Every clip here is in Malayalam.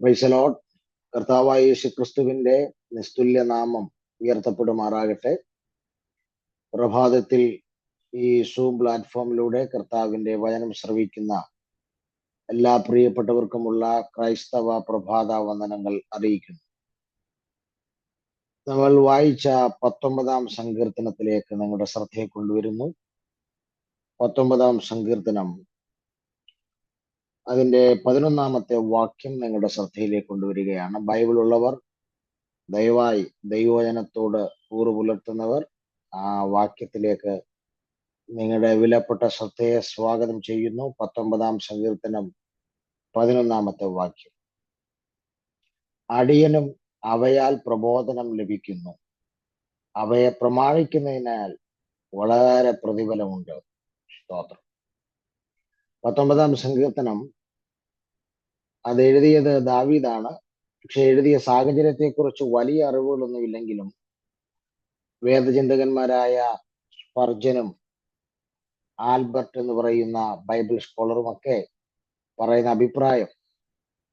പ്രൈസലോട്ട് കർത്താവായ യേശു ക്രിസ്തുവിന്റെ നിസ്തുല്യ നാമം ഉയർത്തപ്പെടുമാറാകട്ടെ. പ്രഭാതത്തിൽ ഈ സൂം പ്ലാറ്റ്ഫോമിലൂടെ കർത്താവിന്റെ വചനം ശ്രവിക്കുന്ന എല്ലാ പ്രിയപ്പെട്ടവർക്കുമുള്ള ക്രൈസ്തവ പ്രഭാത വന്ദനങ്ങൾ അറിയിക്കുന്നു. നമ്മൾ വായിച്ച പത്തൊമ്പതാം സങ്കീർത്തനത്തിലേക്ക് നിങ്ങളുടെ ശ്രദ്ധയെ കൊണ്ടുവരുന്നു. പത്തൊമ്പതാം സങ്കീർത്തനം അതിന്റെ പതിനൊന്നാമത്തെ വാക്യം നിങ്ങളുടെ ശ്രദ്ധയിലേക്ക് കൊണ്ടുവരികയാണ്. ബൈബിൾ ഉള്ളവർ ദയവായി ദൈവവചനത്തോട് കൂറ് പുലർത്തുന്നവർ ആ വാക്യത്തിലേക്ക് നിങ്ങളുടെ വിലപ്പെട്ട ശ്രദ്ധയെ സ്വാഗതം ചെയ്യുന്നു. പത്തൊമ്പതാം സങ്കീർത്തനം പതിനൊന്നാമത്തെ വാക്യം. അടിയനും അവയാൽ പ്രബോധനം ലഭിക്കുന്നു. അവയെ പ്രമാണിക്കുന്നതിനാൽ വളരെ പ്രതിഫലമുണ്ട്. സ്തോത്രം. പത്തൊമ്പതാം സങ്കീർത്തനം അത് എഴുതിയത് ദാവീദാണ്. പക്ഷെ എഴുതിയ സാഹചര്യത്തെക്കുറിച്ച് വലിയ അറിവുകളൊന്നുമില്ലെങ്കിലും വേദചിന്തകന്മാരായ സ്പർജനും ആൽബർട്ട് എന്ന് പറയുന്ന ബൈബിൾ സ്കോളറും ഒക്കെ പറയുന്ന അഭിപ്രായം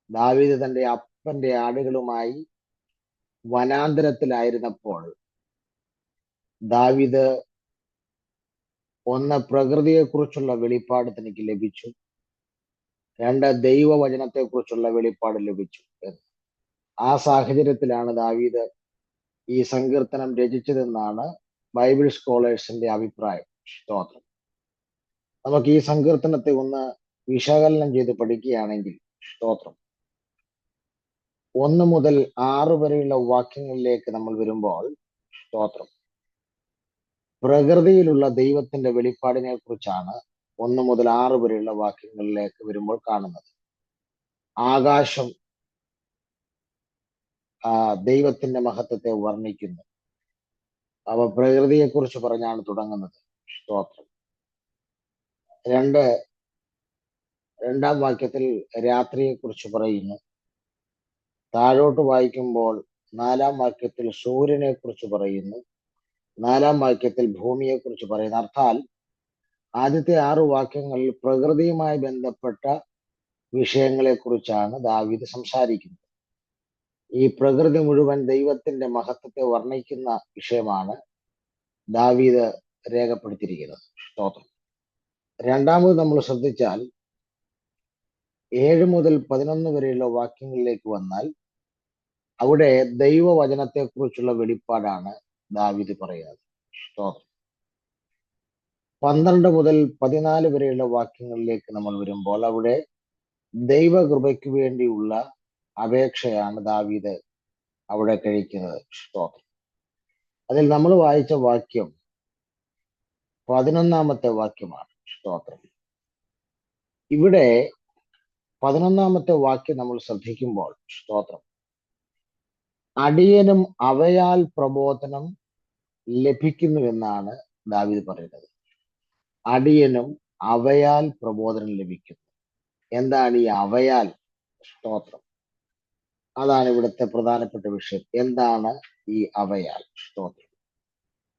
ദാവീദ് തന്റെ അപ്പന്റെ ആടുകളുമായി വനാന്തരത്തിലായിരുന്നപ്പോൾ ദാവീദ് ഒന്ന് പ്രകൃതിയെക്കുറിച്ചുള്ള വെളിപ്പാട് തനിക്ക് ലഭിച്ചു. രണ്ട് ദൈവവചനത്തെക്കുറിച്ചുള്ള വെളിപ്പാട് ലഭിച്ചു എന്ന്. ആ സാഹചര്യത്തിലാണ് ദാവീദ് ഈ സങ്കീർത്തനം രചിച്ചതെന്നാണ് ബൈബിൾ സ്കോളേഴ്സിന്റെ അഭിപ്രായം. സ്തോത്രം. നമുക്ക് ഈ സങ്കീർത്തനത്തെ ഒന്ന് വിശകലനം ചെയ്ത് പഠിക്കുകയാണെങ്കിൽ സ്തോത്രം. ഒന്ന് മുതൽ ആറ് വരെയുള്ള വാക്യങ്ങളിലേക്ക് നമ്മൾ വരുമ്പോൾ സ്തോത്രം. പ്രകൃതിയിലുള്ള ദൈവത്തിന്റെ വെളിപ്പാടിനെ കുറിച്ചാണ് ഒന്ന് മുതൽ ആറ് വരെയുള്ള വാക്യങ്ങളിലേക്ക് വരുമ്പോൾ കാണുന്നത്. ആകാശം ആ ദൈവത്തിന്റെ മഹത്വത്തെ വർണിക്കുന്നു. അവ പ്രകൃതിയെക്കുറിച്ച് പറഞ്ഞാണ് തുടങ്ങുന്നത്. സ്തോത്രം. രണ്ട് രണ്ടാം വാക്യത്തിൽ രാത്രിയെക്കുറിച്ച് പറയുന്നു. താഴോട്ട് വായിക്കുമ്പോൾ നാലാം വാക്യത്തിൽ സൂര്യനെ കുറിച്ച് പറയുന്നു. നാലാം വാക്യത്തിൽ ഭൂമിയെ കുറിച്ച് പറയുന്ന. അർത്ഥാൽ ആദ്യത്തെ ആറു വാക്യങ്ങളിൽ പ്രകൃതിയുമായി ബന്ധപ്പെട്ട വിഷയങ്ങളെ കുറിച്ചാണ് ദാവീദ് സംസാരിക്കുന്നത്. ഈ പ്രകൃതി മുഴുവൻ ദൈവത്തിന്റെ മഹത്വത്തെ വർണിക്കുന്ന വിഷയമാണ് ദാവീദ് രേഖപ്പെടുത്തിയിരിക്കുന്നത്. സ്തോത്രം. രണ്ടാമത് നമ്മൾ ശ്രദ്ധിച്ചാൽ ഏഴ് മുതൽ പതിനൊന്ന് വരെയുള്ള വാക്യങ്ങളിലേക്ക് വന്നാൽ അവിടെ ദൈവവചനത്തെക്കുറിച്ചുള്ള വെളിപ്പാടാണ് ദാവീദ് പറയാതെ. പന്ത്രണ്ട് മുതൽ പതിനാല് വരെയുള്ള വാക്യങ്ങളിലേക്ക് നമ്മൾ വരുമ്പോൾ അവിടെ ദൈവകൃപയ്ക്ക് വേണ്ടിയുള്ള അപേക്ഷയാണ് ദാവീദ് അവിടെ കഴിക്കുന്നത്. സ്തോത്രം. അതിൽ നമ്മൾ വായിച്ച വാക്യം പതിനൊന്നാമത്തെ വാക്യമാണ്. സ്തോത്രം. ഇവിടെ പതിനൊന്നാമത്തെ വാക്യം നമ്മൾ ശ്രദ്ധിക്കുമ്പോൾ സ്തോത്രം. അടിയനും അവയാൽ പ്രബോധനം ലഭിക്കുന്നുവെന്നാണ് ദാവീദ് പറയുന്നത്. അടിയനും അവയാൽ പ്രബോധനം ലഭിക്കുന്നു. എന്താണ് ഈ അവയാൽ സ്തോത്രം? അതാണ് ഇവിടുത്തെ പ്രധാനപ്പെട്ട വിഷയം. എന്താണ് ഈ അവയാൽ സ്തോത്രം?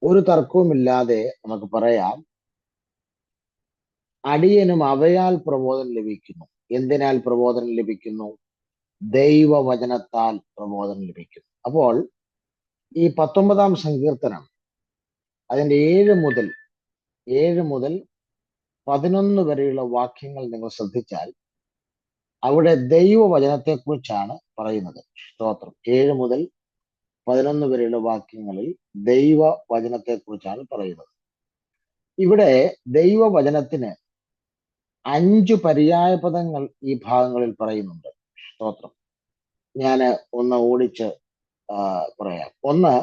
ഒരു തർക്കവുമില്ലാതെ നമുക്ക് പറയാം അടിയനും അവയാൽ പ്രബോധനം ലഭിക്കുന്നു. എന്തിനാൽ പ്രബോധനം ലഭിക്കുന്നു? ദൈവവചനത്താൽ പ്രബോധനം ലഭിക്കുന്നു. അപ്പോൾ ഈ പത്തൊമ്പതാം സങ്കീർത്തനം അതിന്റെ ഏഴ് മുതൽ ഏഴ് മുതൽ പതിനൊന്ന് വരെയുള്ള വാക്യങ്ങൾ നിങ്ങൾ ശ്രദ്ധിച്ചാൽ അവിടെ ദൈവവചനത്തെക്കുറിച്ചാണ് പറയുന്നത്. സ്തോത്രം. ഏഴ് മുതൽ പതിനൊന്ന് വരെയുള്ള വാക്യങ്ങളിൽ ദൈവവചനത്തെക്കുറിച്ചാണ് പറയുന്നത്. ഇവിടെ ദൈവവചനത്തിന് അഞ്ചു പര്യായ പദങ്ങൾ ഈ ഭാഗങ്ങളിൽ പറയുന്നുണ്ട്. സ്തോത്രം. ഞാൻ ഒന്ന് ഓടിച്ച് പറയാം. ഒന്ന്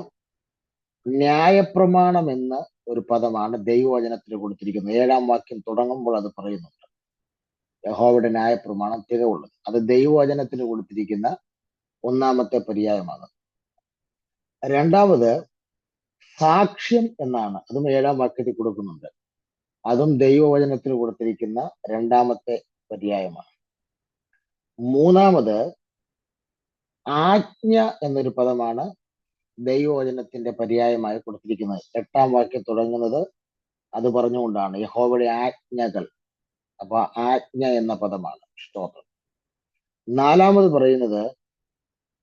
ന്യായപ്രമാണം എന്ന ഒരു പദമാണ് ദൈവവചനത്തിൽ കൊടുത്തിരിക്കുന്നത്. ഏഴാം വാക്യം തുടങ്ങുമ്പോൾ അത് പറയുന്നുണ്ട്. യഹോവയുടെ ന്യായപ്രമാണം തികവുള്ളത്. അത് ദൈവവചനത്തിന് കൊടുത്തിരിക്കുന്ന ഒന്നാമത്തെ പര്യായമാണ്. രണ്ടാമത് സാക്ഷ്യം എന്നാണ്. അതും ഏഴാം വാക്യത്തിൽ കൊടുക്കുന്നുണ്ട്. അതും ദൈവവചനത്തിന് കൊടുത്തിരിക്കുന്ന രണ്ടാമത്തെ പര്യായമാണ്. മൂന്നാമത് ആജ്ഞ എന്നൊരു പദമാണ് ദൈവവചനത്തിന്റെ പര്യായമായി കൊടുത്തിരിക്കുന്നത്. എട്ടാം വാക്യം തുടങ്ങുന്നത് അത് പറഞ്ഞുകൊണ്ടാണ്. യഹോവയുടെ ആജ്ഞകൾ. അപ്പൊ ആജ്ഞ എന്ന പദമാണ്. സ്തോത്രം. നാലാമത് പറയുന്നത്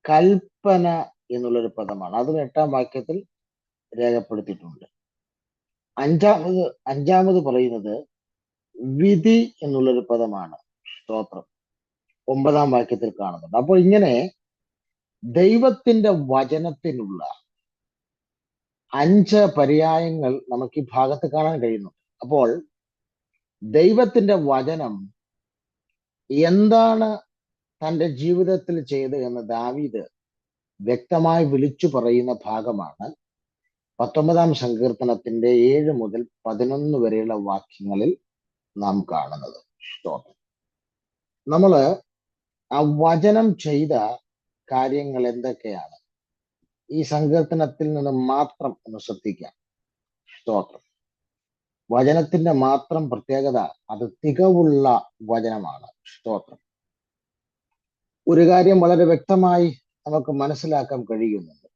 കൽപ്പന എന്നുള്ളൊരു പദമാണ്. അതും എട്ടാം വാക്യത്തിൽ രേഖപ്പെടുത്തിയിട്ടുണ്ട്. അഞ്ചാമത് അഞ്ചാമത് പറയുന്നത് വിധി എന്നുള്ളൊരു പദമാണ്. സ്തോത്രം. ഒമ്പതാം വാക്യത്തിൽ കാണുന്നുണ്ട്. അപ്പോൾ ഇങ്ങനെ ദൈവത്തിന്റെ വചനത്തിനുള്ള അഞ്ച് പര്യായങ്ങൾ നമുക്ക് ഈ ഭാഗത്ത് കാണാൻ കഴിയുന്നു അപ്പോൾ ദൈവത്തിന്റെ വചനം എന്താണ് തന്റെ ജീവിതത്തിൽ ചെയ്ത് എന്ന് ദാവീദ് വ്യക്തമായി വിളിച്ചു പറയുന്ന ഭാഗമാണ്. പത്തൊമ്പതാം സങ്കീർത്തനത്തിന്റെ ഏഴ് മുതൽ പതിനൊന്ന് വരെയുള്ള വാക്യങ്ങളിൽ നാം കാണുന്നത്. നമ്മൾ ആ വചനം ചെയ്ത കാര്യങ്ങൾ എന്തൊക്കെയാണ്? ഈ സങ്കീർത്തനത്തിൽ നിന്ന് മാത്രം ഒന്ന് ശ്രദ്ധിക്കാം. സ്തോത്രം. വചനത്തിന്റെ മാത്രം പ്രത്യേകത അത് തികവുള്ള വചനമാണ്. സ്തോത്രം. ഒരു കാര്യം വളരെ വ്യക്തമായി നമുക്ക് മനസ്സിലാക്കാൻ കഴിയുന്നുണ്ട്.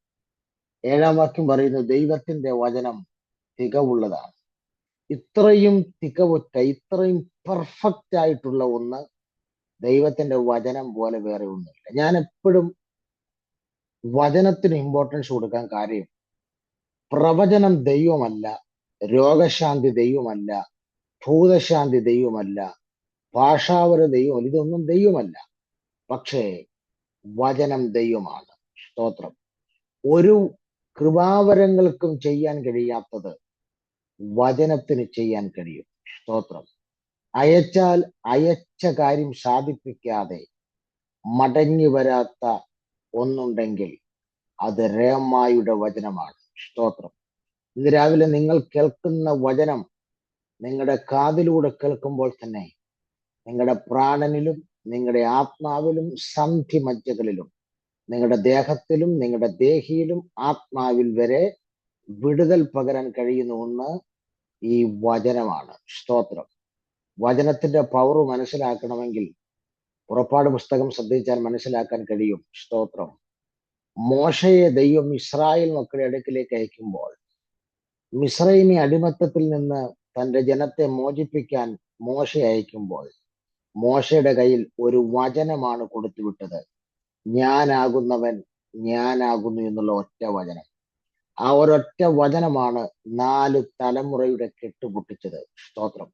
ഏഴാം വാക്യം പറയുന്നു ദൈവത്തിന്റെ വചനം തികവുള്ളതാണ്. ഇത്രയും തികവുറ്റ ഇത്രയും പെർഫെക്റ്റ് ആയിട്ടുള്ള ഒന്ന് ദൈവത്തിന്റെ വചനം പോലെ വേറെ ഒന്നുമില്ല. ഞാൻ എപ്പോഴും വചനത്തിന് ഇമ്പോർട്ടൻസ് കൊടുക്കാൻ കാര്യം പ്രവചനം ദൈവമല്ല രോഗശാന്തി ദൈവമല്ല ഭൂതശാന്തി ദൈവമല്ല ഭാഷാവര ദൈവമല്ല ഇതൊന്നും ദൈവമല്ല. പക്ഷേ വചനം ദൈവമാണ്. സ്തോത്രം. ഒരു കൃപാവരങ്ങൾക്കും ചെയ്യാൻ കഴിയാത്തത് വചനത്തിന് ചെയ്യാൻ കഴിയും. സ്തോത്രം. അയച്ചാൽ അയച്ച കാര്യം സാധിപ്പിക്കാതെ മടങ്ങി വരാത്ത ഒന്നുണ്ടെങ്കിൽ അത് രേമായുടെ വചനമാണ്. സ്തോത്രം. ഇന്ന് രാവിലെ നിങ്ങൾ കേൾക്കുന്ന വചനം നിങ്ങളുടെ കാതിലൂടെ കേൾക്കുമ്പോൾ തന്നെ നിങ്ങളുടെ പ്രാണനിലും നിങ്ങളുടെ ആത്മാവിലും സന്ധി മജ്ജകളിലും നിങ്ങളുടെ ദേഹത്തിലും നിങ്ങളുടെ ദേഹിയിലും ആത്മാവിൽ വരെ വിടുതൽ പകരാൻ കഴിയുന്ന ഒന്ന് ഈ വചനമാണ്. സ്തോത്രം. വചനത്തിന്റെ പവർ മനസ്സിലാക്കണമെങ്കിൽ പുറപ്പാട് പുസ്തകം ശ്രദ്ധിച്ചാൽ മനസ്സിലാക്കാൻ കഴിയും. സ്തോത്രം. മോശയെ ദൈവം ഇസ്രായേൽ മക്കളുടെ അടുക്കിലേക്ക് അയക്കുമ്പോൾ മിശ്രൈമി അടിമത്തത്തിൽ നിന്ന് തന്റെ ജനത്തെ മോചിപ്പിക്കാൻ മോശ അയക്കുമ്പോൾ മോശയുടെ കയ്യിൽ ഒരു വചനമാണ് കൊടുത്തുവിട്ടത്. ഞാനാകുന്നവൻ ഞാനാകുന്നു എന്നുള്ള ഒറ്റ വചനം. ആ ഒരൊറ്റ വചനമാണ് നാല് തലമുറയുടെ കെട്ടുപൊട്ടിച്ചത് സ്തോത്രം.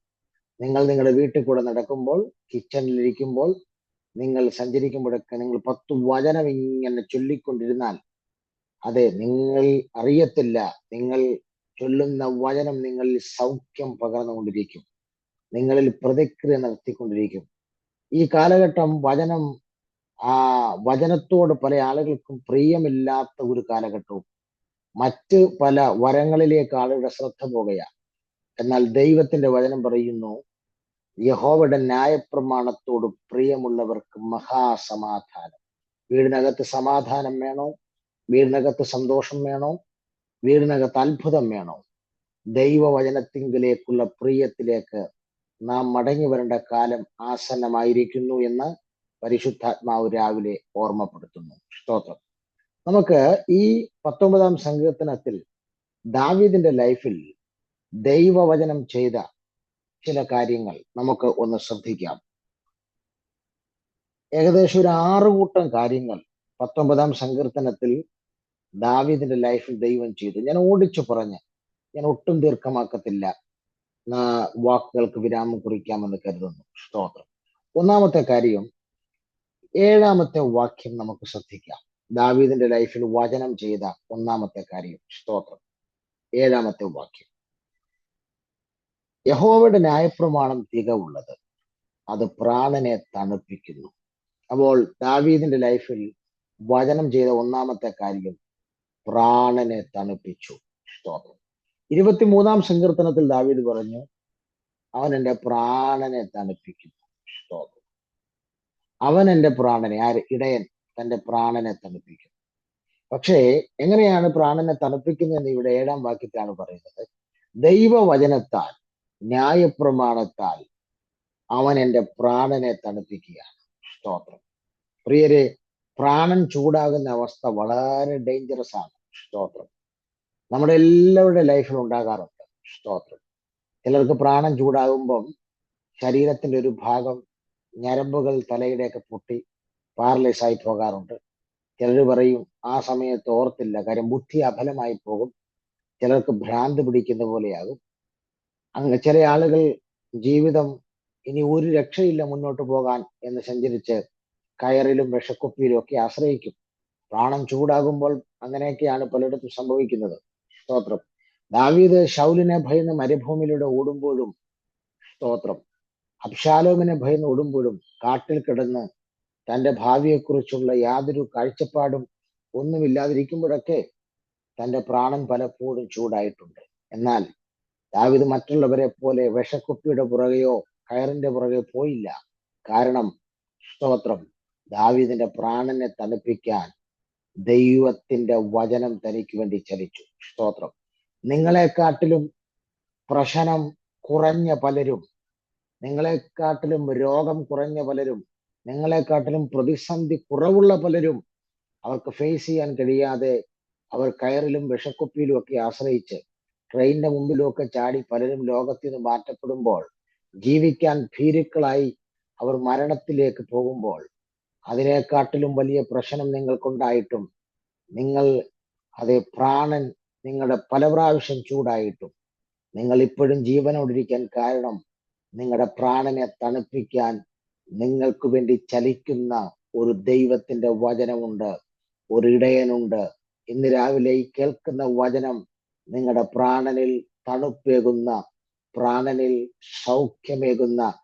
നിങ്ങൾ നിങ്ങളുടെ വീട്ടിൽ കൂടെ നടക്കുമ്പോൾ കിച്ചണിലിരിക്കുമ്പോൾ നിങ്ങൾ സഞ്ചരിക്കുമ്പോഴൊക്കെ നിങ്ങൾ പത്ത് വചനം ഇങ്ങനെ ചൊല്ലിക്കൊണ്ടിരുന്നാൽ അതെ നിങ്ങൾ അറിയത്തില്ല. നിങ്ങൾ ചൊല്ലുന്ന വചനം നിങ്ങളിൽ സൗഖ്യം പകർന്നുകൊണ്ടിരിക്കും. നിങ്ങളിൽ പ്രതിക്രിയ നടത്തിക്കൊണ്ടിരിക്കും. ഈ കാലഘട്ടം വചനം ആ വചനത്തോട് പല ആളുകൾക്കും പ്രിയമില്ലാത്ത ഒരു കാലഘട്ടവും. മറ്റ് പല വരങ്ങളിലേക്ക് ആളുകളുടെ ശ്രദ്ധ പോകുകയാണ്. എന്നാൽ ദൈവത്തിന്റെ വചനം പറയുന്നു യഹോവയുടെ ന്യായപ്രമാണത്തോട് പ്രിയമുള്ളവർക്ക് മഹാസമാധാനം. വീടിനകത്ത് സമാധാനം വേണോ? വീടിനകത്ത് സന്തോഷം വേണോ? വീടിനകത്ത് അത്ഭുതം വേണോ? ദൈവവചനത്തിങ്കിലേക്കുള്ള പ്രിയത്തിലേക്ക് നാം മടങ്ങി വരേണ്ട കാലം ആസന്നമായിരിക്കുന്നു എന്ന് പരിശുദ്ധാത്മാവ് രാവിലെ ഓർമ്മപ്പെടുത്തുന്നു. സ്തോത്രം. നമുക്ക് ഈ പത്തൊമ്പതാം സങ്കീർത്തനത്തിൽ ദാവീദിന്റെ ലൈഫിൽ ദൈവവചനം ചെയ്ത ചില കാര്യങ്ങൾ നമുക്ക് ഒന്ന് ശ്രദ്ധിക്കാം. ഏകദേശം ഒരു ആറ് കൂട്ടം കാര്യങ്ങൾ പത്തൊമ്പതാം സങ്കീർത്തനത്തിൽ ദാവീദിന്റെ ലൈഫിൽ ദൈവം ചെയ്തു. ഞാൻ ഓടിച്ചു പറഞ്ഞ് ഞാൻ ഒട്ടും ദീർഘമാക്കത്തില്ല. വാക്കുകൾക്ക് വിരാമം കുറിക്കാമെന്ന് കരുതുന്നു. സ്തോത്രം. ഒന്നാമത്തെ കാര്യം ഏഴാമത്തെ വാക്യം നമുക്ക് ശ്രദ്ധിക്കാം. ദാവീദിന്റെ ലൈഫിൽ വചനം ചെയ്ത ഒന്നാമത്തെ കാര്യം. സ്തോത്രം. ഏഴാമത്തെ വാക്യം. യഹോവയുടെ ന്യായപ്രമാണം തികവുള്ളത് അത് പ്രാണനെ തണുപ്പിക്കുന്നു. അപ്പോൾ ദാവീദിന്റെ ലൈഫിൽ വചനം ചെയ്ത ഒന്നാമത്തെ കാര്യം പ്രാണനെ തണുപ്പിച്ചു. സ്തോത്രം. ഇരുപത്തിമൂന്നാം സങ്കീർത്തനത്തിൽ ദാവീദ് പറഞ്ഞു അവൻ എന്റെ പ്രാണനെ തണുപ്പിക്കുന്നു. സ്തോത്രം. അവൻ എന്റെ പ്രാണനെ ആര്? ഇടയൻ തന്റെ പ്രാണനെ തണുപ്പിക്കുന്നു. പക്ഷേ എങ്ങനെയാണ് പ്രാണനെ തണുപ്പിക്കുന്നതെന്ന് ഇവിടെ ഏഴാം വാക്യത്തിലാണ് പറയുന്നത്? ദൈവവചനത്താൽ ന്യായപ്രമാണത്താൽ അവൻ എന്റെ പ്രാണനെ തണുപ്പിക്കുകയാണ്. സ്തോത്രം. പ്രിയരെ പ്രാണൻ ചൂടാകുന്ന അവസ്ഥ വളരെ ഡേഞ്ചറസ് ആണ്. സ്തോത്രം. നമ്മുടെ എല്ലാവരുടെ ലൈഫിൽ ഉണ്ടാകാറുണ്ട്. സ്തോത്രം. ചിലർക്ക് പ്രാണൻ ചൂടാകുമ്പം ശരീരത്തിന്റെ ഒരു ഭാഗം ഞരമ്പുകൾ തലയുടെയൊക്കെ പൊട്ടി പാരലൈസ് ആയി പോകാറുണ്ട്. ചിലർ പറയും ആ സമയത്ത് ഓർത്തില്ല കാര്യം ബുദ്ധി അഫലമായി പോകും. ചിലർക്ക് ഭ്രാന്ത് പിടിക്കുന്ന പോലെയാകും. അങ്ങ് ചില ആളുകൾ ജീവിതം ഇനി ഒരു രക്ഷയില്ല മുന്നോട്ട് പോകാൻ എന്ന് സഞ്ചരിച്ച് കയറിലും വിഷക്കുപ്പിയിലും ഒക്കെ ആശ്രയിക്കും. പ്രാണം ചൂടാകുമ്പോൾ അങ്ങനെയൊക്കെയാണ് പലയിടത്തും സംഭവിക്കുന്നത്. സ്തോത്രം. ദാവീദ് ഷൗലിനെ ഭയന്ന് മരുഭൂമിയിലൂടെ ഓടുമ്പോഴും സ്തോത്രം. അബ്ഷാലോമിനെ ഭയന്ന് ഓടുമ്പോഴും കാട്ടിൽ കിടന്ന് തന്റെ ഭാവിയെക്കുറിച്ചുള്ള യാതൊരു കാഴ്ചപ്പാടും ഒന്നുമില്ലാതിരിക്കുമ്പോഴൊക്കെ തന്റെ പ്രാണൻ പലപ്പോഴും ചൂടായിട്ടുണ്ട്. എന്നാൽ ദാവിദ് മറ്റുള്ളവരെ പോലെ വിഷക്കുപ്പിയുടെ പുറകെയോ കയറിന്റെ പുറകെ പോയില്ല. കാരണം സ്തോത്രം ദാവീദിന്റെ പ്രാണനെ തണുപ്പിക്കാൻ ദൈവത്തിന്റെ വചനം തനിക്ക് വേണ്ടി ചലിച്ചു. സ്തോത്രം. നിങ്ങളെക്കാട്ടിലും പ്രശനം കുറഞ്ഞ പലരും നിങ്ങളെക്കാട്ടിലും രോഗം കുറഞ്ഞ പലരും നിങ്ങളെക്കാട്ടിലും പ്രതിസന്ധി കുറവുള്ള പലരും അവർക്ക് ഫേസ് ചെയ്യാൻ കഴിയാതെ അവർ കയറിലും വിഷക്കുപ്പിയിലും ഒക്കെ ആശ്രയിച്ച് ട്രെയിനിന്റെ മുമ്പിലുമൊക്കെ ചാടി പലരും ലോകത്തിൽ നിന്ന് മാറ്റപ്പെടുമ്പോൾ ജീവിക്കാൻ ഭീരുക്കളായി അവർ മരണത്തിലേക്ക് പോകുമ്പോൾ അതിനെക്കാട്ടിലും വലിയ പ്രശ്നം നിങ്ങൾക്കുണ്ടായിട്ടും നിങ്ങൾ അതേ പ്രാണൻ നിങ്ങളുടെ പല പ്രാവശ്യം ചൂടായിട്ടും നിങ്ങൾ ഇപ്പോഴും ജീവനോടിരിക്കാൻ കാരണം നിങ്ങളുടെ പ്രാണനെ തണുപ്പിക്കാൻ നിങ്ങൾക്ക് വേണ്ടി ചലിക്കുന്ന ഒരു ദൈവത്തിന്റെ വചനമുണ്ട് ഒരു ഇടയനുണ്ട്. ഇന്ന് രാവിലെ ഈ കേൾക്കുന്ന വചനം നിങ്ങളുടെ പ്രാണനിൽ തണുപ്പേകുന്ന പ്രാണനിൽ സൗഖ്യമേകുന്ന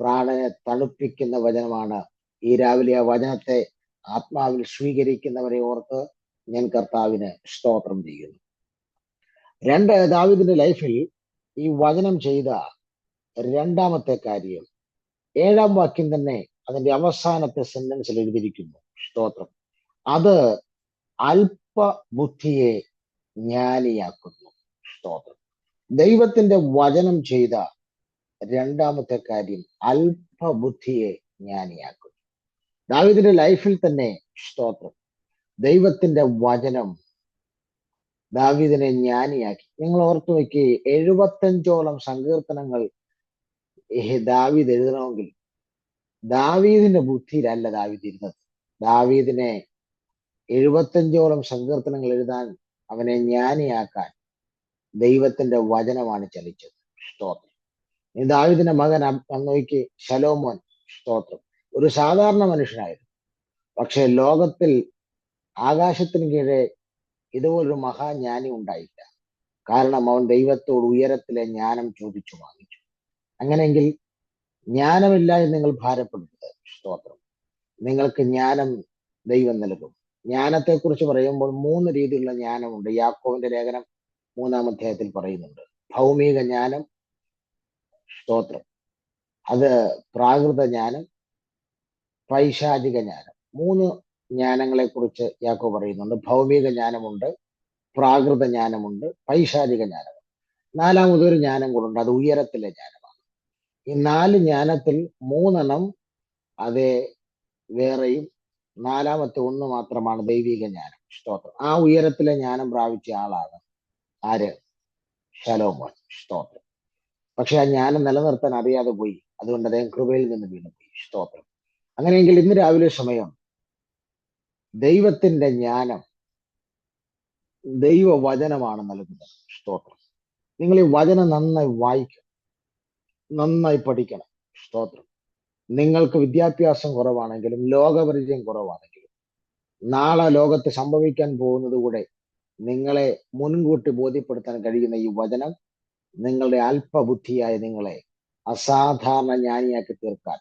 പ്രാണനെ തണുപ്പിക്കുന്ന വചനമാണ്. ഈ രാവിലെ ആ വചനത്തെ ആത്മാവിൽ സ്വീകരിക്കുന്നവരെ ഓർത്ത് ഞാൻ കർത്താവിന് സ്തോത്രം ചെയ്യുന്നു. രണ്ട് ദാവിദിന്റെ ലൈഫിൽ ഈ വചനം ചെയ്ത രണ്ടാമത്തെ കാര്യം ഏഴാം വാക്യം തന്നെ അതിന്റെ അവസാനത്തെ സെന്റൻസിൽ എഴുതിയിരിക്കുന്നു. സ്തോത്രം. അത് അല്പബുദ്ധിയെ ജ്ഞാനിയാക്കുന്നു സ്തോത്രം. ദൈവത്തിന്റെ വചനം ചെയ്ത രണ്ടാമത്തെ കാര്യം അല്പബുദ്ധിയെ ജ്ഞാനിയാക്കുന്നു. ദാവിദിന്റെ ലൈഫിൽ തന്നെ സ്തോത്രം. ദൈവത്തിന്റെ വചനം ദാവീദിനെ ജ്ഞാനിയാക്കി. നിങ്ങൾ ഓർത്തു വെക്കി എഴുപത്തഞ്ചോളം സങ്കീർത്തനങ്ങൾ ദാവീദ് എഴുതണമെങ്കിൽ ദാവീദിന്റെ ബുദ്ധിയിലല്ല ദാവീദ് ഇരുന്നത്. ദാവീദിനെ എഴുപത്തഞ്ചോളം സങ്കീർത്തനങ്ങൾ എഴുതാൻ അവനെ ജ്ഞാനിയാക്കാൻ ദൈവത്തിന്റെ വചനമാണ് ചലിച്ചത്. സ്തോത്രം. ഈ ദാവിദിന്റെ മകൻ അന്നോയ്ക്ക് ശലോമോൻ സ്തോത്രം. ഒരു സാധാരണ മനുഷ്യനായിരുന്നു. പക്ഷെ ലോകത്തിൽ ആകാശത്തിന് കീഴെ ഇതുപോലൊരു മഹാജ്ഞാനി ഉണ്ടായില്ല. കാരണം അവൻ ദൈവത്തോട് ഉയരത്തിലെ ജ്ഞാനം ചോദിച്ചു വാങ്ങിച്ചു. അങ്ങനെയെങ്കിൽ ജ്ഞാനമില്ല എന്ന് നിങ്ങൾ ഭാരപ്പെടുന്നത് സ്തോത്രം. നിങ്ങൾക്ക് ജ്ഞാനം ദൈവം നൽകും. ജ്ഞാനത്തെക്കുറിച്ച് പറയുമ്പോൾ മൂന്ന് രീതിയിലുള്ള ജ്ഞാനമുണ്ട്. യാക്കോവിന്റെ ലേഖനം മൂന്നാം അധ്യായത്തിൽ പറയുന്നുണ്ട്. ഭൗമിക ജ്ഞാനം സ്തോത്രം. അത് പ്രാകൃത ജ്ഞാനം പൈശാചിക ജ്ഞാനം. മൂന്ന് ജ്ഞാനങ്ങളെ കുറിച്ച് യാക്കോ പറയുന്നുണ്ട്. ഭൗമിക ജ്ഞാനമുണ്ട് പ്രാകൃത ജ്ഞാനമുണ്ട് പൈശാചിക ജ്ഞാനമുണ്ട്. നാലാമതൊരു ജ്ഞാനം കൂടുണ്ട് അത് ഉയരത്തിലെ ജ്ഞാനമാണ്. ഈ നാല് ജ്ഞാനത്തിൽ മൂന്നെണ്ണം അതേ വേറെയും നാലാമത്തെ ഒന്ന് മാത്രമാണ് ദൈവിക ജ്ഞാനം. സ്തോത്രം. ആ ഉയരത്തിലെ ജ്ഞാനം പ്രാപിച്ച ആളാണ് ആര്? ശലോമോൻ. സ്തോത്രം. പക്ഷെ ആ ജ്ഞാനം നിലനിർത്താൻ അറിയാതെ പോയി. അതുകൊണ്ട് അദ്ദേഹം കൃപയിൽ നിന്ന് വീണുപോയി. സ്തോത്രം. അങ്ങനെയെങ്കിൽ ഇന്ന് രാവിലെ സമയം ദൈവത്തിന്റെ ജ്ഞാനം ദൈവവചനമാണ് നൽകുന്നത്. സ്തോത്രം. നിങ്ങൾ ഈ വചനം നന്നായി വായിക്കണം. നന്നായി പഠിക്കണം. സ്തോത്രം. നിങ്ങൾക്ക് വിദ്യാഭ്യാസം കുറവാണെങ്കിലും ലോകപരിചയം കുറവാണെങ്കിലും നാളെ ലോകത്ത് സംഭവിക്കാൻ പോകുന്നത് കൂടെ നിങ്ങളെ മുൻകൂട്ടി ബോധ്യപ്പെടുത്താൻ കഴിയുന്ന ഈ വചനം നിങ്ങളുടെ അല്പബുദ്ധിയായ നിങ്ങളെ അസാധാരണ ജ്ഞാനിയാക്കി തീർക്കാൻ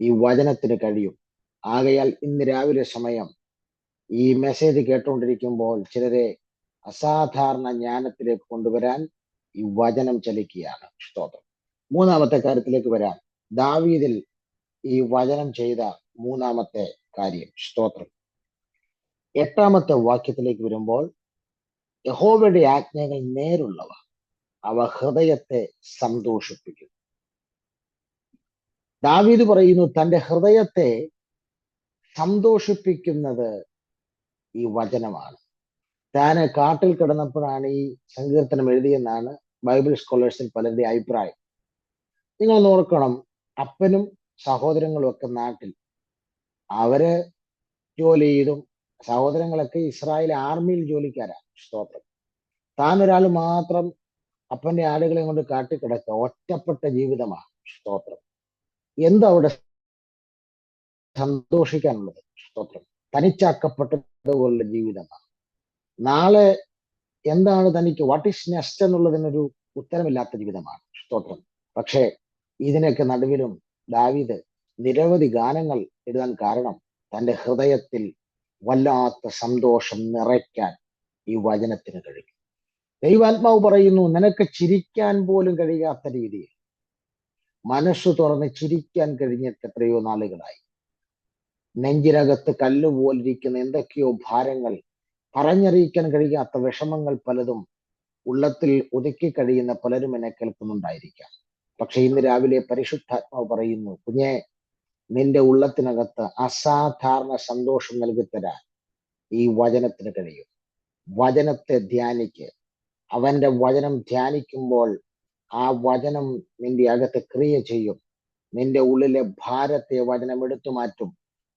ഈ വചനത്തിന് കഴിയും. ആകയാൽ ഇന്ന് രാവിലെ സമയം ഈ മെസ്സേജ് കേട്ടുകൊണ്ടിരിക്കുമ്പോൾ ചിലരെ അസാധാരണ ജ്ഞാനത്തിലേക്ക് കൊണ്ടുവരാൻ ഈ വചനം ചലിക്കുകയാണ്. സ്തോത്രം. മൂന്നാമത്തെ കാര്യത്തിലേക്ക് വരാം. ദാവീദിൽ ഈ വചനം ചെയ്ത മൂന്നാമത്തെ കാര്യം സ്തോത്രം. എട്ടാമത്തെ വാക്യത്തിലേക്ക് വരുമ്പോൾ യഹോവയുടെ ആജ്ഞകൾ നേരുള്ളവ അവ ഹൃദയത്തെ സന്തോഷിപ്പിക്കും. ദാവീദ് പറയുന്നു തന്റെ ഹൃദയത്തെ സന്തോഷിപ്പിക്കുന്നത് ഈ വചനമാണ്. താൻ കാട്ടിൽ കിടന്നപ്പോഴാണ് ഈ സങ്കീർത്തനം എഴുതിയെന്നാണ് ബൈബിൾ സ്കോളേഴ്സിൽ പലരുടെ അഭിപ്രായം. നിങ്ങൾ ഓർക്കണം അപ്പനും സഹോദരങ്ങളും ഒക്കെ നാട്ടിൽ അവർ ജോലി ചെയ്തും സഹോദരങ്ങളൊക്കെ ഇസ്രായേൽ ആർമിയിൽ ജോലിക്കാരാ. സ്തോത്രം. താൻ ഒരാൾ മാത്രം അപ്പന്റെ ആടുകളെ കൊണ്ട് കാട്ടിക്കിടക്ക ഒറ്റപ്പെട്ട ജീവിതമാണ് സ്തോത്രം. എന്താ അവിടെ സന്തോഷിക്കാനുള്ളത്? സ്തോത്രം. തനിച്ചാക്കപ്പെട്ടതുപോലുള്ള ജീവിതമാണ് നാളെ എന്താണ് തനിക്ക് വാട്ട് ഈസ് നെസ്റ്റ് എന്നുള്ളതിനൊരു ഉത്തരമില്ലാത്ത ജീവിതമാണ് സ്തോത്രം. പക്ഷേ ഇതിനൊക്കെ നടുവിലും ദാവീദ് നിരവധി ഗാനങ്ങൾ എഴുതാൻ കാരണം തന്റെ ഹൃദയത്തിൽ വല്ലാത്ത സന്തോഷം നിറയ്ക്കാൻ ഈ വചനത്തിന് കഴിയും. ദൈവാത്മാവ് പറയുന്നു നിനക്ക് ചിരിക്കാൻ പോലും കഴിയാത്ത രീതിയിൽ മനസ്സ് തുറന്ന് ചിരിക്കാൻ കഴിഞ്ഞിട്ട് എത്രയോ നാളുകളായി. നെഞ്ചിനകത്ത് കല്ലുപോലിരിക്കുന്ന എന്തൊക്കെയോ ഭാരങ്ങൾ പറഞ്ഞറിയിക്കാൻ കഴിയാത്ത വിഷമങ്ങൾ പലതും ഉള്ളത്തിൽ ഒതുക്കി കഴിയുന്ന പലരും എന്നെ കേൾക്കുന്നുണ്ടായിരിക്കാം. പക്ഷെ ഇന്ന് രാവിലെ പരിശുദ്ധാത്മാവ് പറയുന്നു കുഞ്ഞെ നിന്റെ ഉള്ളത്തിനകത്ത് അസാധാരണ സന്തോഷം നൽകി തരാൻ ഈ വചനത്തിന് കഴിയും. വചനത്തെ ധ്യാനിക്ക്. അവന്റെ വചനം ധ്യാനിക്കുമ്പോൾ ആ വചനം നിന്റെ അകത്ത് ക്രിയ ചെയ്യും. നിന്റെ ഉള്ളിലെ ഭാരത്തെ വചനം എടുത്തു മാറ്റും.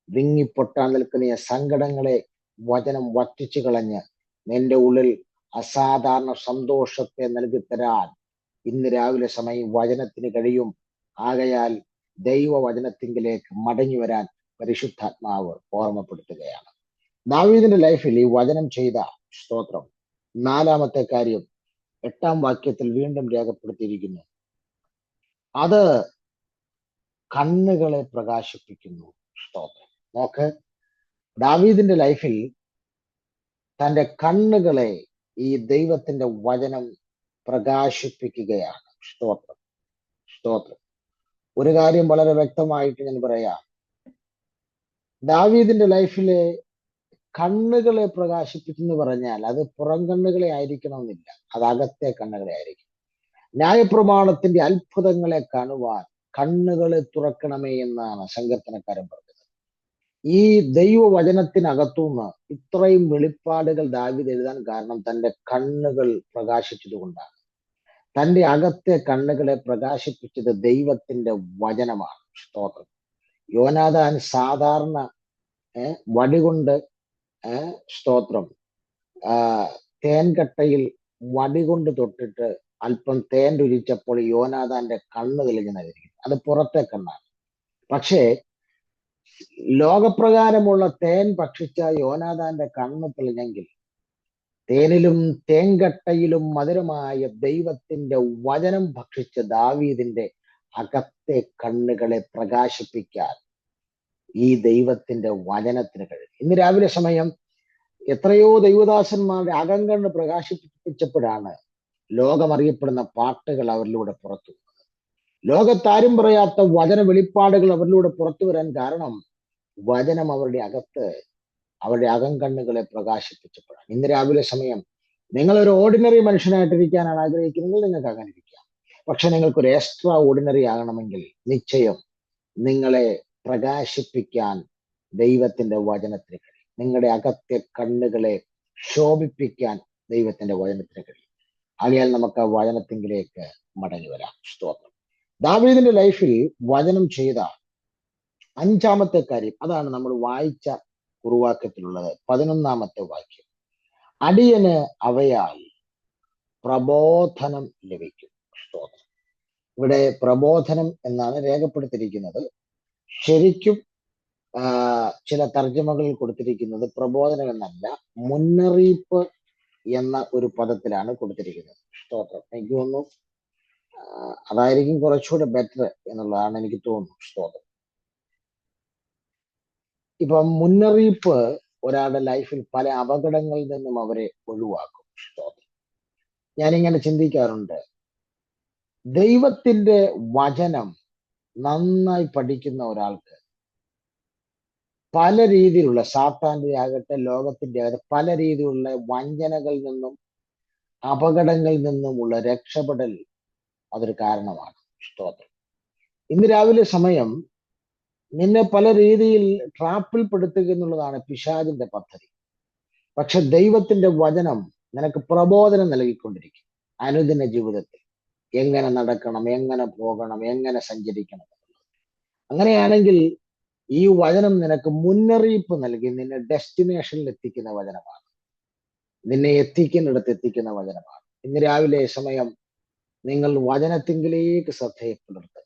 വിങ്ങിപ്പൊട്ടാൻ നിൽക്കുന്ന സങ്കടങ്ങളെ വചനം വറ്റിച്ചു കളഞ്ഞ് നിന്റെ ഉള്ളിൽ അസാധാരണ സന്തോഷത്തെ നൽകി തരാൻ ഇന്ന് രാവിലെ സമയം വചനത്തിന് കഴിയും. ആകയാൽ ദൈവവചനത്തിങ്കിലേക്ക് മടങ്ങി വരാൻ പരിശുദ്ധാത്മാവ് ഓർമ്മപ്പെടുത്തുകയാണ്. ദാവീദിന്റെ ലൈഫിൽ ഈ വചനം ചെയ്ത സ്തോത്രം. നാലാമത്തെ കാര്യം എട്ടാം വാക്യത്തിൽ വീണ്ടും രേഖപ്പെടുത്തിയിരിക്കുന്നു. അത് കണ്ണുകളെ പ്രകാശിപ്പിക്കുന്നു സ്തോത്രം. നോക്ക് ദാവീദിന്റെ ലൈഫിൽ തന്റെ കണ്ണുകളെ ഈ ദൈവത്തിന്റെ വചനം പ്രകാശിപ്പിക്കുകയാണ്. സ്തോത്രം. സ്തോത്രം. ഒരു കാര്യം വളരെ വ്യക്തമായിട്ട് ഞാൻ പറയാം. ദാവീദിന്റെ ലൈഫിലെ കണ്ണുകളെ പ്രകാശിപ്പിക്കുന്നു പറഞ്ഞാൽ അത് പുറം കണ്ണുകളെ ആയിരിക്കണമെന്നില്ല. അത് അകത്തെ കണ്ണുകളെ ആയിരിക്കും. ന്യായപ്രമാണത്തിന്റെ അത്ഭുതങ്ങളെ കാണുവാൻ കണ്ണുകളെ തുറക്കണമേ എന്നാണ് സങ്കീർത്തനക്കാരൻ പറഞ്ഞത്. ഈ ദൈവവചനത്തിനകത്തുനിന്ന് ഇത്രയും വെളിപ്പാടുകൾ ദാവിദ് എഴുതാൻ കാരണം തന്റെ കണ്ണുകൾ പ്രകാശിച്ചതുകൊണ്ടാണ്. തന്റെ അകത്തെ കണ്ണുകളെ പ്രകാശിപ്പിച്ചത് ദൈവത്തിന്റെ വചനമാണ്. സ്തോത്രം. യോനാദാൻ സാധാരണ വടികൊണ്ട് സ്തോത്രം. തേൻകട്ടയിൽ വടികൊണ്ട് തൊട്ടിട്ട് അല്പം തേൻ രുചിച്ചപ്പോൾ യോനാദാന്റെ കണ്ണ് തെളിഞ്ഞതായിരിക്കും അത് പുറത്തെ കണ്ണാണ്. പക്ഷേ ലോകപ്രകാരമുള്ള തേൻ ഭക്ഷിച്ച യോനാദാന്റെ കണ്ണ് തെളിഞ്ഞെങ്കിൽ തേനിലും തേങ്കട്ടയിലും മധുരമായ ദൈവത്തിന്റെ വചനം ഭക്ഷിച്ച ദാവീദിന്റെ അകത്തെ കണ്ണുകളെ പ്രകാശിപ്പിക്കാൻ ഈ ദൈവത്തിന്റെ വചനത്തിന് കഴിയും. ഇന്ന് രാവിലെ സമയം എത്രയോ ദൈവദാസന്മാരുടെ അകം കണ്ണ് പ്രകാശിപ്പിച്ചപ്പോഴാണ് ലോകം അറിയപ്പെടുന്ന പാട്ടുകൾ അവരിലൂടെ പുറത്തു ലോകത്താരും പറയാത്ത വചന വെളിപ്പാടുകൾ അവരിലൂടെ പുറത്തു വരാൻ കാരണം വചനം അവരുടെ അകത്ത് അവരുടെ അകം കണ്ണുകളെ പ്രകാശിപ്പിച്ചപ്പോഴാണ്. ഇന്ന് രാവിലെ സമയം നിങ്ങൾ ഒരു ഓർഡിനറി മനുഷ്യനായിട്ടിരിക്കാനാണ് ആഗ്രഹിക്കുന്നതെങ്കിൽ നിങ്ങൾക്ക് അങ്ങനെ ഇരിക്കാം. പക്ഷെ നിങ്ങൾക്ക് ഒരു എക്സ്ട്രാ ഓർഡിനറി ആകണമെങ്കിൽ നിശ്ചയം നിങ്ങളെ പ്രകാശിപ്പിക്കാൻ ദൈവത്തിന്റെ വചനത്തിന് കഴിയും. നിങ്ങളുടെ അകത്തെ കണ്ണുകളെ ശോഭിപ്പിക്കാൻ ദൈവത്തിന്റെ വചനത്തിന് കഴിയും. ആകയാൽ നമുക്ക് ആ വചനത്തിങ്കിലേക്ക് മടങ്ങി വരാം. സ്തോത്രം. ദാവീദിന്റെ ലൈഫിൽ വചനം ചെയ്ത അഞ്ചാമത്തെ കാര്യം അതാണ് നമ്മൾ വായിച്ച കുറുവാക്യത്തിലുള്ളത് പതിനൊന്നാമത്തെ വാക്യം. അടിയന് അവയാൽ പ്രബോധനം ലഭിക്കും. സ്തോത്രം. ഇവിടെ പ്രബോധനം എന്നാണ് രേഖപ്പെടുത്തിയിരിക്കുന്നത്. ശരിക്കും ചില തർജമകളിൽ കൊടുത്തിരിക്കുന്നത് പ്രബോധനം എന്നല്ല മുന്നറിയിപ്പ് എന്ന ഒരു പദത്തിലാണ് കൊടുത്തിരിക്കുന്നത്. സ്തോത്രം. എനിക്ക് തോന്നുന്നു അതായിരിക്കും കുറച്ചുകൂടെ ബെറ്റർ എന്നുള്ളതാണ് എനിക്ക് തോന്നുന്നു. സ്തോത്രം. ഇപ്പം മുന്നറിയിപ്പ് ഒരാളുടെ ലൈഫിൽ പല അപകടങ്ങളിൽ നിന്നും അവരെ ഒഴിവാക്കും. ഞാനിങ്ങനെ ചിന്തിക്കാറുണ്ട്. ദൈവത്തിന്റെ വചനം നന്നായി പഠിക്കുന്ന ഒരാൾക്ക് പല രീതിയിലുള്ള സാത്താന്റെ ആകട്ടെ ലോകത്തിന്റെ ആകട്ടെ പല രീതിയിലുള്ള വഞ്ചനകളിൽ നിന്നും അപകടങ്ങളിൽ നിന്നുമുള്ള രക്ഷപ്പെടൽ അതൊരു കാരണമാണ്. സ്തോത്രം. ഇന്ന് രാവിലെ സമയം നിന്നെ പല രീതിയിൽ ട്രാപ്പിൽ പെടുത്തുക എന്നുള്ളതാണ് പിശാജിന്റെ പദ്ധതി. പക്ഷെ ദൈവത്തിന്റെ വചനം നിനക്ക് പ്രബോധനം നൽകിക്കൊണ്ടിരിക്കും അനുദിന ജീവിതത്തിൽ. എങ്ങനെ നടക്കണം എങ്ങനെ പോകണം എങ്ങനെ സഞ്ചരിക്കണം അങ്ങനെയാണെങ്കിൽ ഈ വചനം നിനക്ക് മുന്നറിയിപ്പ് നൽകി നിന്നെ ഡെസ്റ്റിനേഷനിൽ എത്തിക്കുന്ന വചനമാണ്. നിന്നെ എത്തിക്കുന്നിടത്ത് എത്തിക്കുന്ന വചനമാണ്. ഇന്ന് രാവിലെ സമയം നിങ്ങൾ വചനത്തിങ്കിലേക്ക് ശ്രദ്ധയെ പുലർത്തുക.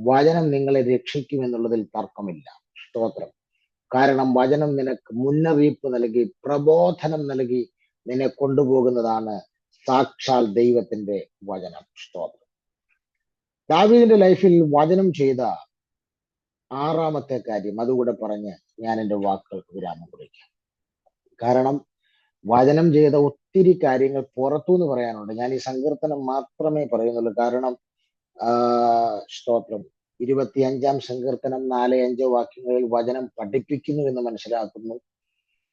വചനം നിങ്ങളെ രക്ഷിക്കും എന്നുള്ളതിൽ തർക്കമില്ല. സ്തോത്രം. കാരണം വചനം നിനക്ക് മുന്നറിയിപ്പ് നൽകി പ്രബോധനം നൽകി നിന്നെ കൊണ്ടുപോകുന്നതാണ് സാക്ഷാൽ ദൈവത്തിന്റെ വചനം. സ്തോത്രം. ദാവീദിന്റെ ലൈഫിൽ വചനം ചെയ്ത ആറാമത്തെ കാര്യം അതുകൂടെ പറഞ്ഞ് ഞാൻ എന്റെ വാക്കുകൾക്ക് വിരാമം കുറിക്കാം. കാരണം വചനം ചെയ്ത ഒത്തിരി കാര്യങ്ങൾ പുറത്തുനിന്ന് പറയാനുണ്ട്. ഞാൻ ഈ സങ്കീർത്തനം മാത്രമേ പറയുന്നുള്ളൂ. കാരണം സ്തോത്രം. ഇരുപത്തിയഞ്ചാം സങ്കീർത്തനം നാല് അഞ്ചോ വാക്യങ്ങളിൽ വചനം പഠിപ്പിക്കുന്നു എന്ന് മനസ്സിലാക്കുന്നു.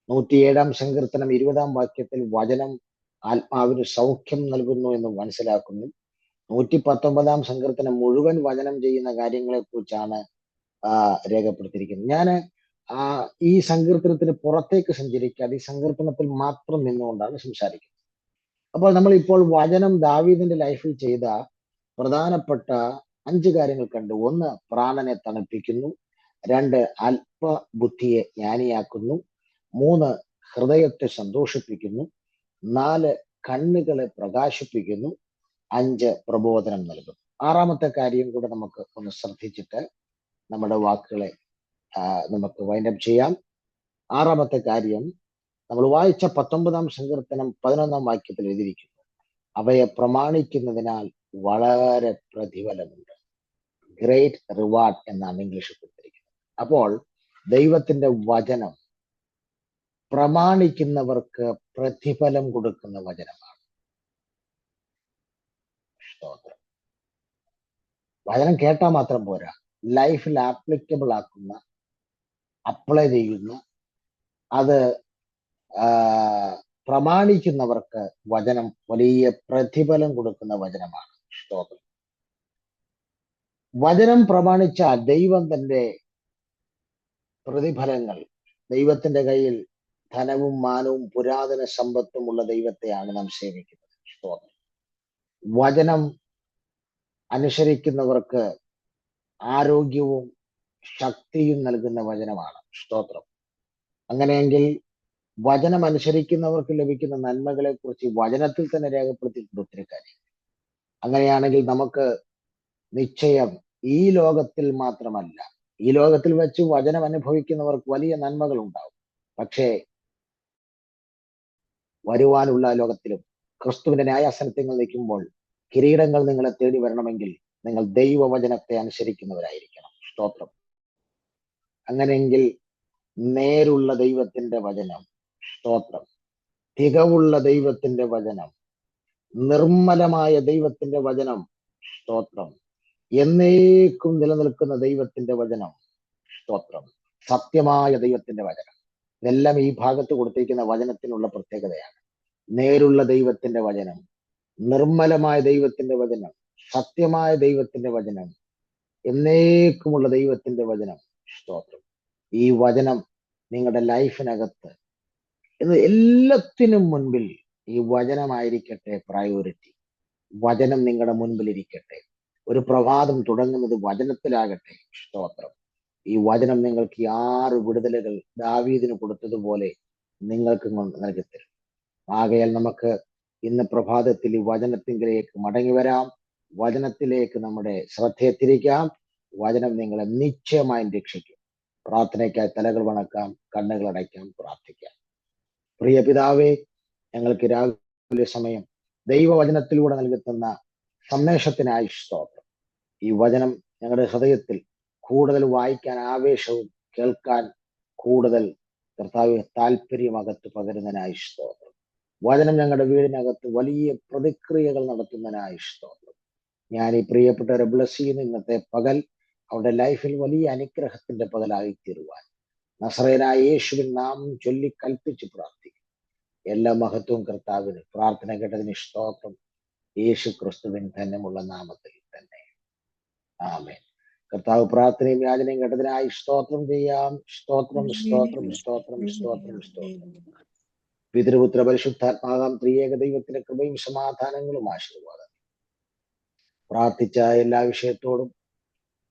നൂറ്റിയേഴാം സങ്കീർത്തനം ഇരുപതാം വാക്യത്തിൽ വചനം ആത്മാവിന് സൗഖ്യം നൽകുന്നു എന്ന് മനസ്സിലാക്കുന്നു. നൂറ്റി പത്തൊമ്പതാം സങ്കീർത്തനം മുഴുവൻ വചനം ചെയ്യുന്ന കാര്യങ്ങളെ കുറിച്ചാണ് രേഖപ്പെടുത്തിയിരിക്കുന്നത്. ഞാൻ ഈ സങ്കീർത്തനത്തിന് പുറത്തേക്ക് സഞ്ചരിക്കാതെ ഈ സങ്കീർത്തനത്തിൽ മാത്രം നിന്നുകൊണ്ടാണ് സംസാരിക്കുന്നത്. അപ്പോൾ നമ്മൾ ഇപ്പോൾ വചനം ദാവീദിന്റെ ലൈഫിൽ ചെയ്ത പ്രധാനപ്പെട്ട അഞ്ച് കാര്യങ്ങൾ കണ്ടു ഒന്ന് പ്രാണനെ തണുപ്പിക്കുന്നു രണ്ട് അല്പ ബുദ്ധിയെ ജ്ഞാനിയാക്കുന്നു മൂന്ന് ഹൃദയത്തെ സന്തോഷിപ്പിക്കുന്നു നാല് കണ്ണുകളെ പ്രകാശിപ്പിക്കുന്നു അഞ്ച് പ്രബോധനം നൽകുന്നു. ആറാമത്തെ കാര്യം കൂടെ നമുക്ക് ഒന്ന് ശ്രദ്ധിച്ചിട്ട് നമ്മുടെ വാക്കുകളെ നമുക്ക് വൈൻഡപ്പ് ചെയ്യാം. ആറാമത്തെ കാര്യം നമ്മൾ വായിച്ച പത്തൊമ്പതാം സങ്കീർത്തനം പതിനൊന്നാം വാക്യത്തിൽ എഴുതിയിരിക്കുന്നു അവയെ പ്രമാണിക്കുന്നതിനാൽ വളരെ പ്രതിഫലമുണ്ട്. ഗ്രേറ്റ് റിവാർഡ് എന്നാണ് ഇംഗ്ലീഷിൽ കൊടുത്തിരിക്കുന്നത്. അപ്പോൾ ദൈവത്തിന്റെ വചനം പ്രമാണിക്കുന്നവർക്ക് പ്രതിഫലം കൊടുക്കുന്ന വചനമാണ്. സ്തോത്രം. വചനം കേട്ടാൽ മാത്രം പോരാ. ലൈഫിൽ ആപ്ലിക്കബിൾ ആക്കുന്ന അപ്ലൈ ചെയ്യുന്ന അത് പ്രമാണിക്കുന്നവർക്ക് വചനം വലിയ പ്രതിഫലം കൊടുക്കുന്ന വചനമാണ്. സ്തോത്രം. വചനം പ്രമാണിച്ചാൽ ദൈവം തന്റെ പ്രതിഫലങ്ങൾ ദൈവത്തിന്റെ കയ്യിൽ ധനവും മാനവും പുരാതന സമ്പത്തും ഉള്ള ദൈവത്തെയാണ് നാം സേവിക്കുന്നത്. സ്തോത്രം. വചനം അനുസരിക്കുന്നവർക്ക് ആരോഗ്യവും ശക്തിയും നൽകുന്ന വചനമാണ്. സ്തോത്രം. അങ്ങനെയെങ്കിൽ വചനം അനുസരിക്കുന്നവർക്ക് ലഭിക്കുന്ന നന്മകളെ കുറിച്ച് വചനത്തിൽ തന്നെ രേഖപ്പെടുത്തിയിട്ടുണ്ട് ഒത്തിരി കാര്യം അങ്ങനെയാണെങ്കിൽ നമുക്ക് നിശ്ചയം ഈ ലോകത്തിൽ മാത്രമല്ല ഈ ലോകത്തിൽ വെച്ച് വചനം അനുഭവിക്കുന്നവർക്ക് വലിയ നന്മകൾ ഉണ്ടാവും പക്ഷേ വരുവാനുള്ള ലോകത്തിലും ക്രിസ്തുവിന്റെ ന്യായാസനത്തിൽ നിൽക്കുമ്പോൾ കിരീടങ്ങൾ നിങ്ങളെ തേടി വരണമെങ്കിൽ നിങ്ങൾ ദൈവവചനത്തെ അനുസരിക്കുന്നവരായിരിക്കണം. സ്തോത്രം. അങ്ങനെയെങ്കിൽ നേരുള്ള ദൈവത്തിന്റെ വചനം സ്തോത്രം. തികവുള്ള ദൈവത്തിന്റെ വചനം നിർമ്മലമായ ദൈവത്തിന്റെ വചനം. സ്തോത്രം. എന്നേക്കും നിലനിൽക്കുന്ന ദൈവത്തിന്റെ വചനം. സ്തോത്രം. സത്യമായ ദൈവത്തിന്റെ വചനം. ഇതെല്ലാം ഈ ഭാഗത്ത് കൊടുത്തിരിക്കുന്ന വചനത്തിനുള്ള പ്രത്യേകതയാണ്. നേരുള്ള ദൈവത്തിന്റെ വചനം നിർമ്മലമായ ദൈവത്തിന്റെ വചനം സത്യമായ ദൈവത്തിന്റെ വചനം എന്നേക്കുമുള്ള ദൈവത്തിന്റെ വചനം. സ്തോത്രം. ഈ വചനം നിങ്ങളുടെ ലൈഫിനകത്ത് എല്ലാത്തിനും മുൻപിൽ ഈ വചനമായിരിക്കട്ടെ പ്രയോറിറ്റി വചനം നിങ്ങളുടെ മുൻപിൽ ഇരിക്കട്ടെ ഒരു പ്രഭാതം തുടങ്ങുന്നത് വചനത്തിലാകട്ടെ സ്തോത്രം. ഈ വചനം നിങ്ങൾക്ക് ആറ് വിടുതലുകൾ ദാവീദിന് കൊടുത്തതുപോലെ നിങ്ങൾക്ക് നൽകി തരും ആകയാൽ നമുക്ക് ഇന്ന് പ്രഭാതത്തിൽ ഈ വചനത്തിങ്കിലേക്ക് മടങ്ങി വരാം. വചനത്തിലേക്ക് നമ്മുടെ ശ്രദ്ധയെ തിരിക്കാം വചനം നിങ്ങളെ നിശ്ചയമായും രക്ഷിക്കും. പ്രാർത്ഥനയ്ക്കായി തലകൾ വണക്കാം കണ്ണുകൾ അടയ്ക്കാം പ്രാർത്ഥിക്കാം. പ്രിയ പിതാവേ ഞങ്ങൾക്ക് രാവിലെ സമയം ദൈവവചനത്തിലൂടെ നൽകുന്ന സന്ദേശത്തിനായി സ്തോത്രം. ഈ വചനം ഞങ്ങളുടെ ഹൃദയത്തിൽ കൂടുതൽ വായിക്കാൻ ആവേശവും കേൾക്കാൻ കൂടുതൽ കർത്താവ് താല്പര്യമകത്ത് പകരുന്നതിനായി സ്തോത്രം. വചനം ഞങ്ങളുടെ വീടിനകത്ത് വലിയ പ്രതിക്രിയകൾ നടത്തുന്നതിനായി സ്തോത്രം. ഞാൻ ഈ പ്രിയപ്പെട്ടവരെ ബ്ലസ് ചെയ്യുന്ന. ഇന്നത്തെ പകൽ അവരുടെ ലൈഫിൽ വലിയ അനുഗ്രഹത്തിന്റെ പകലായി തീരുവാൻ. നസറേനായ യേശുവിൻ നാം ചൊല്ലി കൽപ്പിച്ച് പ്രാർത്ഥിക്കും എല്ലാ മഹത്വവും കർത്താവിന്. പ്രാർത്ഥന കേട്ടതിന് സ്തോത്രം. യേശു ക്രിസ്തുവിൻ ധന്യമുള്ള നാമത്തിൽ തന്നെ. ആമേ കർത്താവ് പ്രാർത്ഥനയും യാചനയും കേട്ടതിനായി സ്തോത്രം ചെയ്യാം. സ്തോത്രം സ്തോത്രം സ്തോത്രം സ്തോത്രം സ്തോത്രം. പിതൃപുത്ര പരിശുദ്ധാത്മാകാം ത്രിയേക ദൈവത്തിന്റെ കൃപയും സമാധാനങ്ങളും ആശീർവാദം. പ്രാർത്ഥിച്ച എല്ലാ വിഷയത്തോടും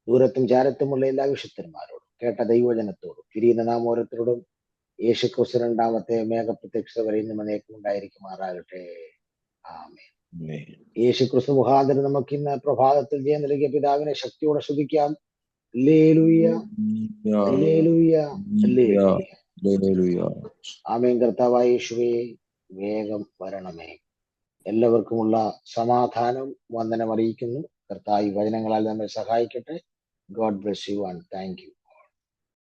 ദൂരത്തും ചാരത്തുമുള്ള എല്ലാ വിശുദ്ധന്മാരോടും കേട്ട ദൈവജനത്തോടും തിരിയുന്ന നാം ഓരോരുത്തരോടും യേശു ക്രിസ്തു രണ്ടാമത്തെ മേഘപ്രത്യക്ഷത വരെ ഇന്നും എന്നേക്കും ഉണ്ടായിരിക്കുമാറാകട്ടെ. ആമേ Amen. യേശു ക്രിസ്തു മുഖാന്തരം നമുക്ക് ഇന്ന് പ്രഭാതത്തിൽ ജയം നൽകിയ പിതാവിനെ ശക്തിയോടെ ശ്രദ്ധിക്കാം ആമേ. ആമേൻ. കർത്താവായ യേശുവേ വേഗം വരണമേ. എല്ലാവർക്കുമുള്ള സമാധാനം വന്ദനം അറിയിക്കുന്നു. കർത്താവ് ഈ വചനങ്ങളാൽ നമ്മെ സഹായിക്കട്ടെ. God bless you and thank you.